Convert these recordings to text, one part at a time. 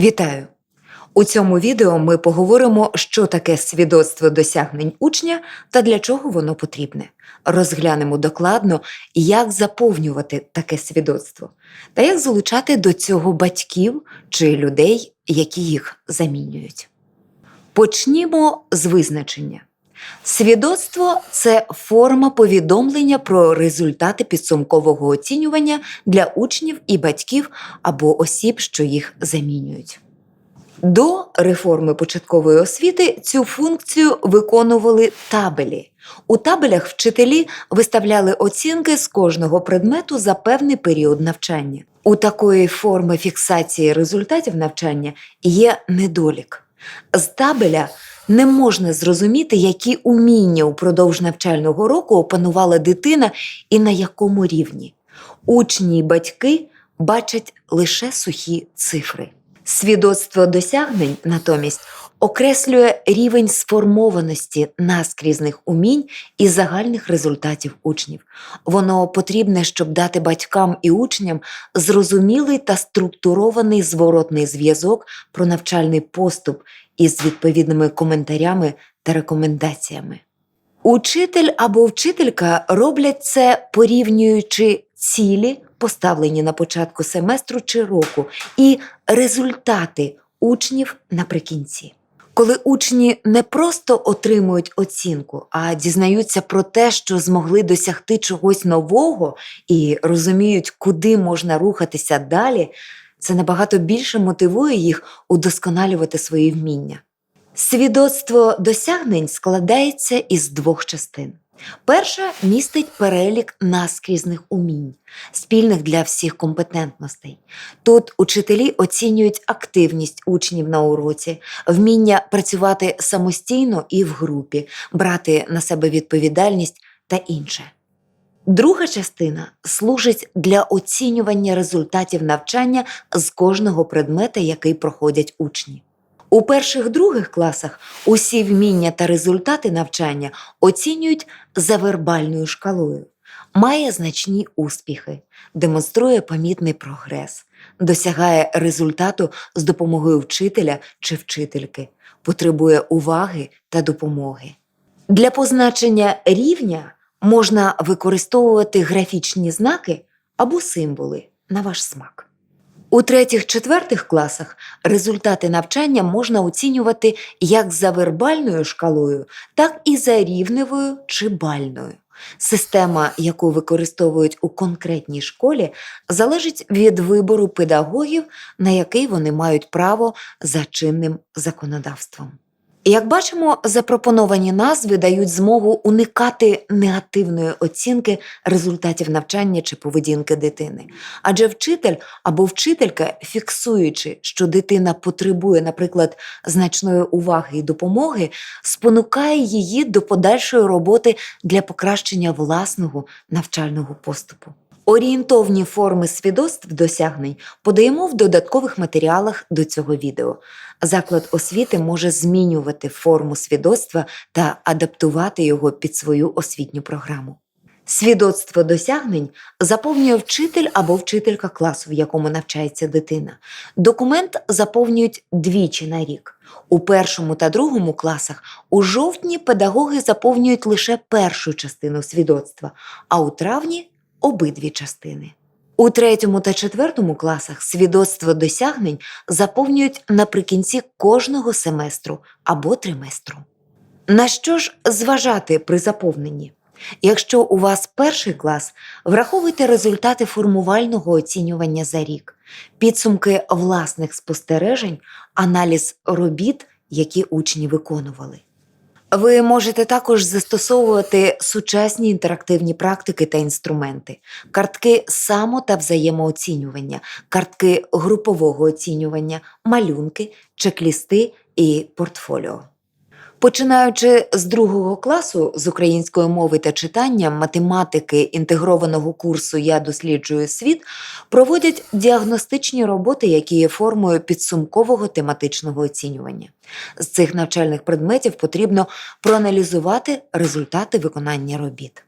Вітаю! У цьому відео ми поговоримо, що таке свідоцтво досягнень учня та для чого воно потрібне. Розглянемо докладно, як заповнювати таке свідоцтво та як залучати до цього батьків чи людей, які їх замінюють. Почнімо з визначення. Свідоцтво це форма повідомлення про результати підсумкового оцінювання для учнів і батьків або осіб, що їх замінюють. До реформи початкової освіти цю функцію виконували табелі. У табелях вчителі виставляли оцінки з кожного предмету за певний період навчання. У такої форми фіксації результатів навчання є недолік. З табеля не можна зрозуміти, які уміння упродовж навчального року опанувала дитина і на якому рівні. Учні й батьки бачать лише сухі цифри. Свідоцтво досягнень, натомість, окреслює рівень сформованості наскрізних умінь і загальних результатів учнів. Воно потрібне, щоб дати батькам і учням зрозумілий та структурований зворотний зв'язок про навчальний поступ із відповідними коментарями та рекомендаціями. Учитель або вчителька роблять це, порівнюючи цілі, поставлені на початку семестру чи року, і результати учнів наприкінці. Коли учні не просто отримують оцінку, а дізнаються про те, що змогли досягти чогось нового і розуміють, куди можна рухатися далі, це набагато більше мотивує їх удосконалювати свої вміння. Свідоцтво досягнень складається із двох частин. Перша містить перелік наскрізних умінь, спільних для всіх компетентностей. Тут учителі оцінюють активність учнів на уроці, вміння працювати самостійно і в групі, брати на себе відповідальність та інше. Друга частина служить для оцінювання результатів навчання з кожного предмета, який проходять учні. У перших-других класах усі вміння та результати навчання оцінюють за вербальною шкалою, має значні успіхи, демонструє помітний прогрес, досягає результату з допомогою вчителя чи вчительки, потребує уваги та допомоги. Для позначення рівня можна використовувати графічні знаки або символи на ваш смак. У третіх-четвертих класах результати навчання можна оцінювати як за вербальною шкалою, так і за рівневою чи бальною. Система, яку використовують у конкретній школі, залежить від вибору педагогів, на який вони мають право за чинним законодавством. Як бачимо, запропоновані назви дають змогу уникати негативної оцінки результатів навчання чи поведінки дитини. Адже вчитель або вчителька, фіксуючи, що дитина потребує, наприклад, значної уваги і допомоги, спонукає її до подальшої роботи для покращення власного навчального поступу. Орієнтовні форми свідоцтв досягнень подаємо в додаткових матеріалах до цього відео. Заклад освіти може змінювати форму свідоцтва та адаптувати його під свою освітню програму. Свідоцтво досягнень заповнює вчитель або вчителька класу, в якому навчається дитина. Документ заповнюють двічі на рік. У першому та другому класах у жовтні педагоги заповнюють лише першу частину свідоцтва, а у травні обидві частини. У третьому та четвертому класах свідоцтво досягнень заповнюють наприкінці кожного семестру або триместру. На що ж зважати при заповненні? Якщо у вас перший клас, враховуйте результати формувального оцінювання за рік, підсумки власних спостережень, аналіз робіт, які учні виконували. Ви можете також застосовувати сучасні інтерактивні практики та інструменти, картки само та взаємооцінювання, картки групового оцінювання, малюнки, чек-лісти і портфоліо. Починаючи з другого класу з української мови та читання, математики інтегрованого курсу Я досліджую світ проводять діагностичні роботи, які є формою підсумкового тематичного оцінювання. З цих навчальних предметів потрібно проаналізувати результати виконання робіт.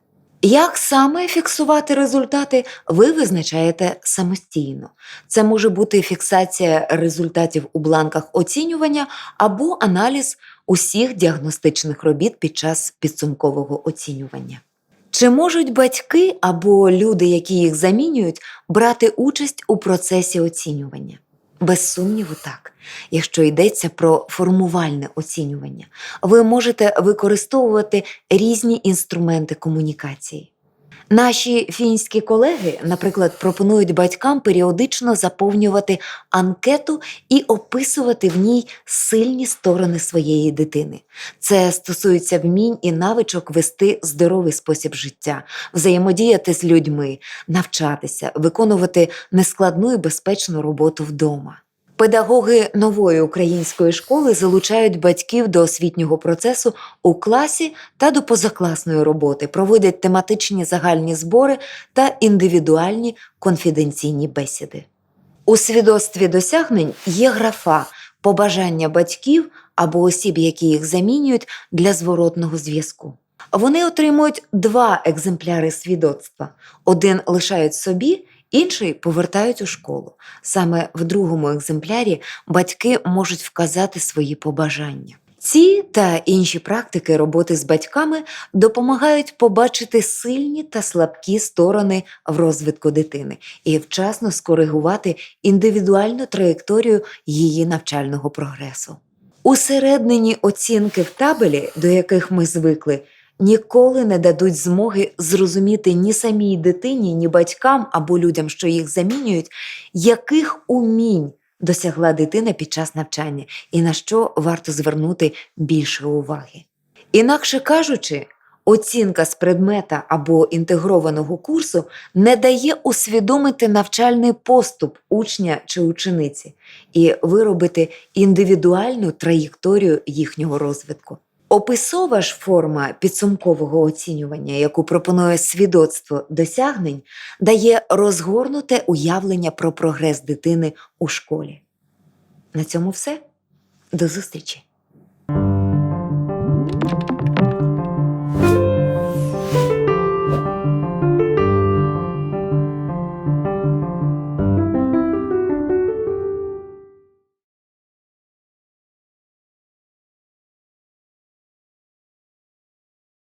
Як саме фіксувати результати, ви визначаєте самостійно. Це може бути фіксація результатів у бланках оцінювання або аналіз усіх діагностичних робіт під час підсумкового оцінювання. Чи можуть батьки або люди, які їх замінюють, брати участь у процесі оцінювання? Без сумніву, так. Якщо йдеться про формувальне оцінювання, ви можете використовувати різні інструменти комунікації. Наші фінські колеги, наприклад, пропонують батькам періодично заповнювати анкету і описувати в ній сильні сторони своєї дитини. Це стосується вмінь і навичок вести здоровий спосіб життя, взаємодіяти з людьми, навчатися, виконувати нескладну і безпечну роботу вдома. Педагоги нової української школи залучають батьків до освітнього процесу у класі та до позакласної роботи, проводять тематичні загальні збори та індивідуальні конфіденційні бесіди. У свідоцтві досягнень є графа побажання батьків або осіб, які їх замінюють для зворотного зв'язку. Вони отримують два екземпляри свідоцтва: один лишають собі, інший повертають у школу. Саме в другому екземплярі батьки можуть вказати свої побажання. Ці та інші практики роботи з батьками допомагають побачити сильні та слабкі сторони в розвитку дитини і вчасно скоригувати індивідуальну траєкторію її навчального прогресу. Усереднені оцінки в табелі, до яких ми звикли, ніколи не дадуть змоги зрозуміти ні самій дитині, ні батькам або людям, що їх замінюють, яких умінь досягла дитина під час навчання і на що варто звернути більше уваги. Інакше кажучи, оцінка з предмета або інтегрованого курсу не дає усвідомити навчальний поступ учня чи учениці і виробити індивідуальну траєкторію їхнього розвитку. Описова ж форма підсумкового оцінювання, яку пропонує свідоцтво досягнень, дає розгорнуте уявлення про прогрес дитини у школі. На цьому все. До зустрічі!